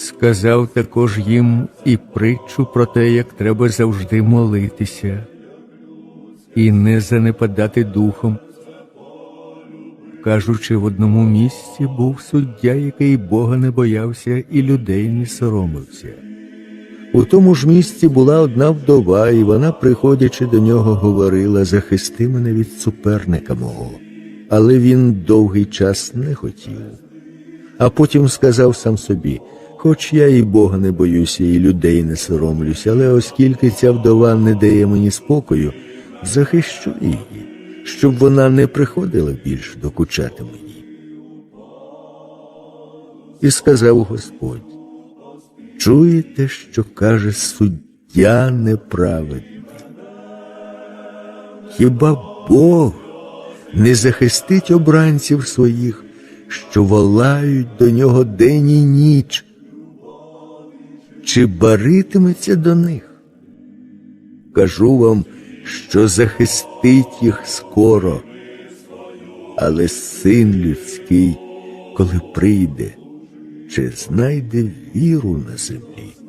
Сказав також їм і притчу про те, як треба завжди молитися і не занепадати духом. Кажучи, в одному місці був суддя, який Бога не боявся і людей не соромився. У тому ж місці була одна вдова, і вона, приходячи до нього, говорила захисти мене від суперника мого. Але він довгий час не хотів. А потім сказав сам собі: Хоч я і Бога не боюся, і людей не соромлюся, але оскільки ця вдова не дає мені спокою, захищу її, щоб вона не приходила більш докучати мені. І сказав Господь: Чуєте, що каже суддя неправедний? Хіба Бог не захистить обранців своїх, що волають до нього день і ніч? Чи баритиметься до них? Кажу вам, що захистить їх скоро, але син людський, коли прийде, чи знайде віру на землі?